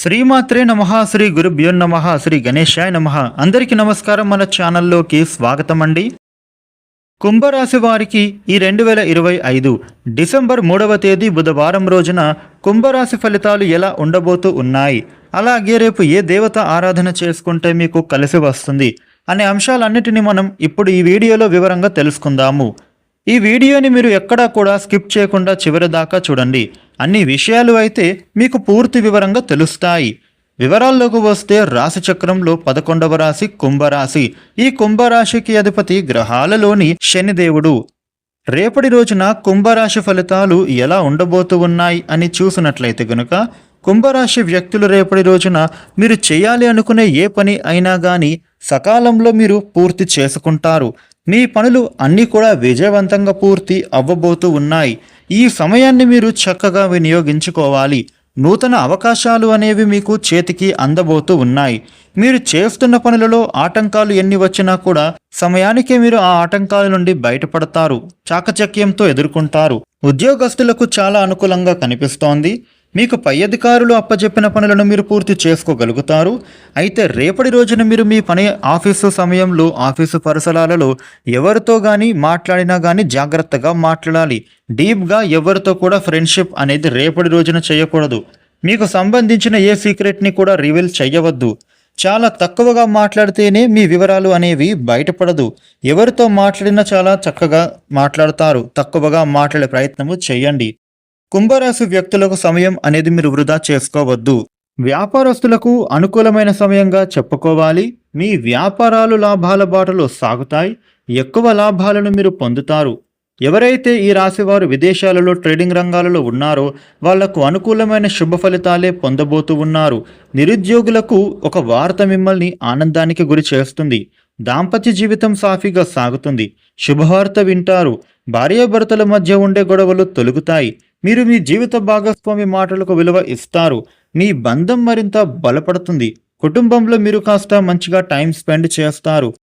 శ్రీమాత్రే నమ శ్రీ గురుభ్యో నమ శ్రీ గణేశాయ నమ. అందరికీ నమస్కారం. మన ఛానల్లోకి స్వాగతం అండి కుంభరాశి వారికి ఈ రెండు వేల ఇరవై ఐదు డిసెంబర్ మూడవ తేదీ బుధవారం రోజున కుంభరాశి ఫలితాలు ఎలా ఉండబోతూ ఉన్నాయి? అలాగే రేపు ఏ దేవత ఆరాధన చేసుకుంటే మీకు కలిసి వస్తుంది? అనే అంశాలన్నిటిని మనం ఇప్పుడు ఈ వీడియోలో వివరంగా తెలుసుకుందాము. ఈ వీడియోని మీరు ఎక్కడా కూడా స్కిప్ చేయకుండా చివరి దాకా చూడండి. అన్ని విషయాలు అయితే మీకు పూర్తి వివరంగా తెలుస్తాయి. వివరాల్లోకి వస్తే రాశి చక్రంలో పదకొండవ రాశి కుంభరాశి. ఈ కుంభరాశికి అధిపతి గ్రహాలలోని శనిదేవుడు రేపటి రోజున కుంభరాశి ఫలితాలు ఎలా ఉండబోతూ ఉన్నాయి అని చూసినట్లయితే గనుక కుంభరాశి వ్యక్తులు రేపటి రోజున మీరు చేయాలి అనుకునే ఏ పని అయినా కానీ సకాలంలో మీరు పూర్తి చేసుకుంటారు. మీ పనులు అన్నీ కూడా విజయవంతంగా పూర్తి అవ్వబోతూ ఉన్నాయి. ఈ సమయాన్ని మీరు చక్కగా వినియోగించుకోవాలి. నూతన అవకాశాలు అనేవి మీకు చేతికి అందబోతూ ఉన్నాయి. మీరు చేస్తున్న పనులలో ఆటంకాలు ఎన్ని వచ్చినా కూడా సమయానికే మీరు ఆ ఆటంకాల నుండి బయటపడతారు. చాకచక్యంతో ఎదుర్కొంటారు. ఉద్యోగస్తులకు చాలా అనుకూలంగా కనిపిస్తోంది. మీకు పై అధికారులు అప్పచెప్పిన పనులను మీరు పూర్తి చేసుకోగలుగుతారు. అయితే రేపటి రోజున మీరు మీ పని ఆఫీసు సమయంలో ఆఫీసు పరిసరాలలో ఎవరితో కానీ మాట్లాడినా కానీ జాగ్రత్తగా మాట్లాడాలి. డీప్గా ఎవరితో కూడా ఫ్రెండ్షిప్ అనేది రేపటి రోజున చేయకూడదు. మీకు సంబంధించిన ఏ సీక్రెట్ని కూడా రివీల్ చేయవద్దు. చాలా తక్కువగా మాట్లాడితేనే మీ వివరాలు అనేవి బయటపడదు. ఎవరితో మాట్లాడినా చాలా చక్కగా మాట్లాడతారు. తక్కువగా మాట్లాడే ప్రయత్నము చేయండి. కుంభరాశి వ్యక్తులకు సమయం అనేది మీరు వృధా చేసుకోవద్దు. వ్యాపారస్తులకు అనుకూలమైన సమయంగా చెప్పుకోవాలి. మీ వ్యాపారాలు లాభాల బాటలో సాగుతాయి. ఎక్కువ లాభాలను మీరు పొందుతారు. ఎవరైతే ఈ రాశివారు విదేశాలలో ట్రేడింగ్ రంగాలలో ఉన్నారో వాళ్ళకు అనుకూలమైన శుభ ఫలితాలే పొందబోతూ ఉన్నారు. నిరుద్యోగులకు ఒక వార్త మిమ్మల్ని ఆనందానికి గురి చేస్తుంది. దాంపత్య జీవితం సాఫీగా సాగుతుంది. శుభవార్త వింటారు. భార్యాభర్తల మధ్య ఉండే గొడవలు తొలుగుతాయి. మీరు మీ జీవిత భాగస్వామి మాటలకు విలువ ఇస్తారు. మీ బంధం మరింత బలపడుతుంది. కుటుంబంలో మీరు కాస్త మంచిగా టైం స్పెండ్ చేస్తారు.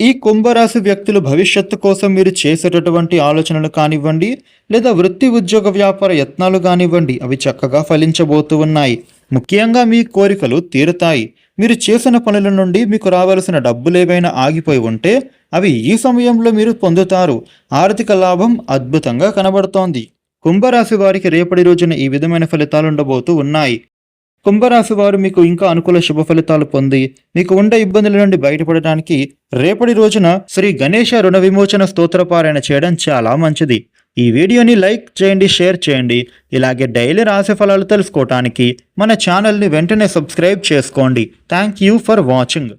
ఈ కుంభరాశి వ్యక్తులు భవిష్యత్తు కోసం మీరు చేసేటటువంటి ఆలోచనలు కానివ్వండి లేదా వృత్తి ఉద్యోగ వ్యాపార యత్నాలు కానివ్వండి అవి చక్కగా ఫలించబోతూ ఉన్నాయి. ముఖ్యంగా మీ కోరికలు తీరుతాయి. మీరు చేసిన పనుల నుండి మీకు రావలసిన డబ్బులేవైనా ఆగిపోయి ఉంటే అవి ఈ సమయంలో మీరు పొందుతారు. ఆర్థిక లాభం అద్భుతంగా కనబడుతోంది. కుంభరాశి వారికి రేపటి రోజున ఈ విధమైన ఫలితాలు ఉండబోతూ ఉన్నాయి. కుంభరాశి వారు మీకు ఇంకా అనుకూల శుభ ఫలితాలు పొంది మీకు ఉండే ఇబ్బందుల నుండి బయటపడడానికి రేపటి రోజున శ్రీ గణేష రుణ విమోచన స్తోత్రపారాయణ చేయడం చాలా మంచిది. ఈ వీడియోని లైక్ చేయండి షేర్ చేయండి. ఇలాగే డైలీ రాశి ఫలాలు తెలుసుకోవటానికి మన ఛానల్ని వెంటనే సబ్స్క్రైబ్ చేసుకోండి. Thank you for watching.